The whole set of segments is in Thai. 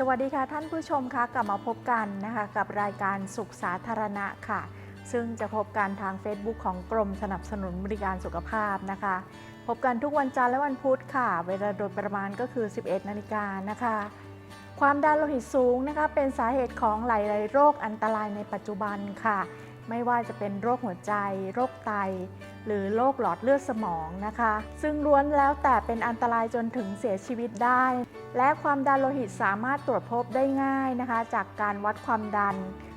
สวัสดีค่ะท่านผู้ชมคะกลับมาพบกันนะคะกับรายการสุขสาธารณะค่ะ ซึ่งจะพบกันทาง Facebook ของกรมสนับสนุนบริการสุขภาพนะคะ พบกันทุกวันจันทร์และวันพุธค่ะ เวลาโดยประมาณก็คือ 11 นาฬิกานะคะ ความดันโลหิตสูงนะคะเป็นสาเหตุของหลายๆโรคอันตรายในปัจจุบันค่ะ ไม่ว่าจะเป็นโรคหัวใจ โรคไต หรือโรคหลอดเลือดสมองนะคะ ซึ่งล้วนแล้วแต่เป็นอันตรายจนถึงเสียชีวิตได้ และความดันโลหิตสามารถตรวจพบได้ง่ายนะคะ จากการวัดความดัน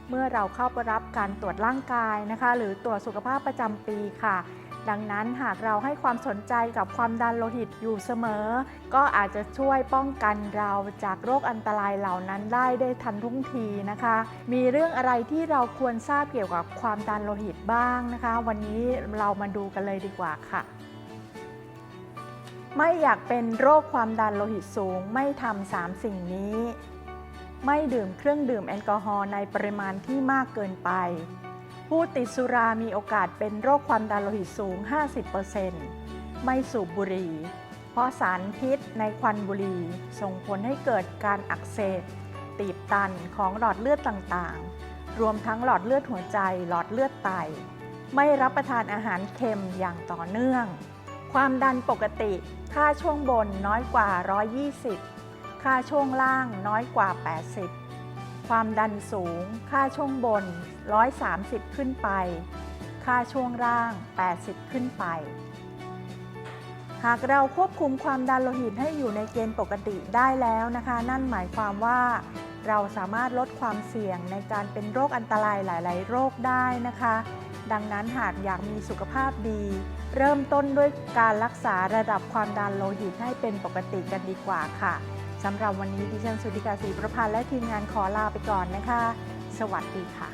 เมื่อเราเข้าไปรับการตรวจร่างกายนะคะ หรือตรวจสุขภาพประจำปีค่ะ ดังนั้นหากเราให้ความสนใจกับความดันโลหิตอยู่เสมอ ก็อาจจะช่วยป้องกันเราจากโรคอันตรายเหล่านั้นได้ได้ทันท่งทีนะคะ มีเรื่องอะไรที่เราควรทราบเกี่ยวกับความดันโลหิตบ้างนะคะ วันนี้เรามาดูกันเลยดีกว่าค่ะ ไม่อยากเป็นโรคความดันโลหิตสูงไม่ทำสามสิ่งนี้ ไม่ดื่มเครื่องดื่มแอลกอฮอล์ในปริมาณที่มากเกินไป ผู้ติดสุรามีโอกาสเป็นโรคความดันโลหิตสูง 50%ไม่สูบบุหรี่เพราะสารพิษในควันบุหรี่ส่งผลให้เกิดการอักเสบตีบตันของหลอดเลือดต่างๆ รวมทั้งหลอดเลือดหัวใจหลอดเลือดไต ไม่รับประทานอาหารเค็มอย่างต่อเนื่อง ความดันปกติ ค่าช่วงบนน้อยกว่า 120 ค่าช่วงล่างน้อยกว่า 80 ความดันสูง ค่าช่วงบน 130 ขึ้นไป ค่าช่วงล่าง 80 ขึ้นไป หากเราควบคุมความดันโลหิตให้อยู่ในเกณฑ์ปกติได้แล้วนะคะ นั่นหมายความว่าเราสามารถลดความเสี่ยงในการเป็นโรคอันตรายหลาย ๆ โรคได้นะคะ ดังนั้นหากอยากมีสุขภาพดี เริ่มต้นด้วยการรักษาระดับความดันโลหิตให้เป็นปกติกันดีกว่าค่ะสำหรับวันนี้ดิฉันสุธิกาศรีประพันธ์และทีมงานขอลาไปก่อนนะคะ สวัสดีค่ะ